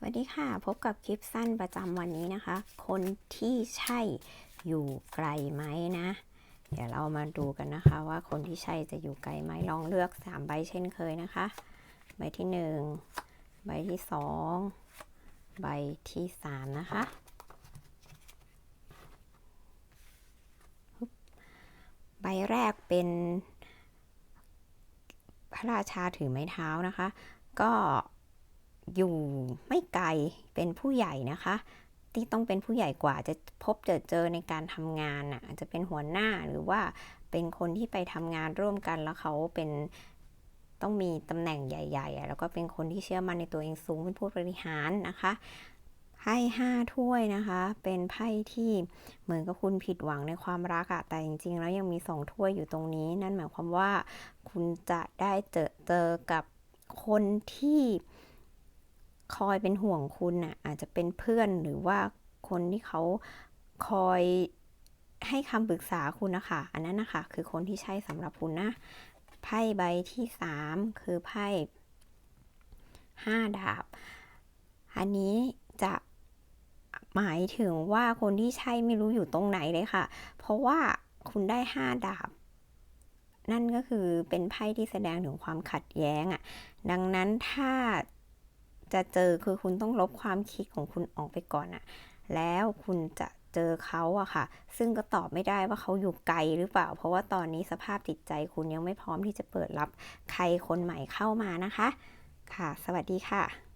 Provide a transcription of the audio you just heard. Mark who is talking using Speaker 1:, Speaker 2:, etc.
Speaker 1: สวัสดีค่ะ พบกับคลิปสั้นประจำวันนี้นะคะ คนที่ใช่อยู่ไกลไหมนะ เดี๋ยวเรามาดูกันนะคะ ว่าคนที่ใช่จะอยู่ไกลไหมลองเลือก 3 ใบเช่นเคยนะคะ ใบที่ 1 ใบที่ 2 ใบที่ 3 นะคะ ใบแรกเป็น พระราชาถือไม้เท้านะคะ ก็ อยู่ไม่ไกลเป็นผู้ใหญ่นะคะ ที่ต้องเป็นผู้ใหญ่กว่าจะพบเจอเจอในการทำงานน่ะจะเป็นหัวหน้าหรือว่าเป็นคนที่ไปทำงานร่วมกันแล้วเขาเป็นต้องมีตำแหน่งใหญ่ๆอะแล้วก็เป็นคนที่เชื่อมั่นในตัวเองสูงเป็นผู้บริหารนะคะไพ่ห้าถ้วยนะคะ เป็นไพ่ที่เหมือนกับคุณผิดหวังในความรักอะแต่จริงๆ แล้วยังมีสองถ้วยอยู่ตรงนี้ นั่นหมายความว่าคุณจะได้เจอเจอกับคนที่ คอยเป็นห่วงคุณน่ะอาจจะเป็นเพื่อนหรือว่าคนที่เขาคอยให้คำปรึกษาคุณนะคะ อันนั้นนะคะ คือคนที่ใช่สำหรับคุณนะไพ่ใบที่สามคือไพ่ห้าดาบ อันนี้จะหมายถึงว่าคนที่ใช่ไม่รู้อยู่ตรงไหนเลยค่ะ เพราะว่าคุณได้ห้าดาบ นั่นก็คือเป็นไพ่ที่แสดงถึงความขัดแย้งอะ่ะ ดังนั้นถ้า จะเจอคือคุณต้องลบความคิดของคุณออกไปก่อนอะแล้วคุณจะเจอเขาอะค่ะ ซึ่งก็ตอบไม่ได้ว่าเขาอยู่ไกลหรือเปล่า เพราะว่าตอนนี้สภาพจิตใจคุณยังไม่พร้อมที่จะเปิดรับใครคนใหม่เข้ามานะคะ ค่ะ สวัสดีค่ะ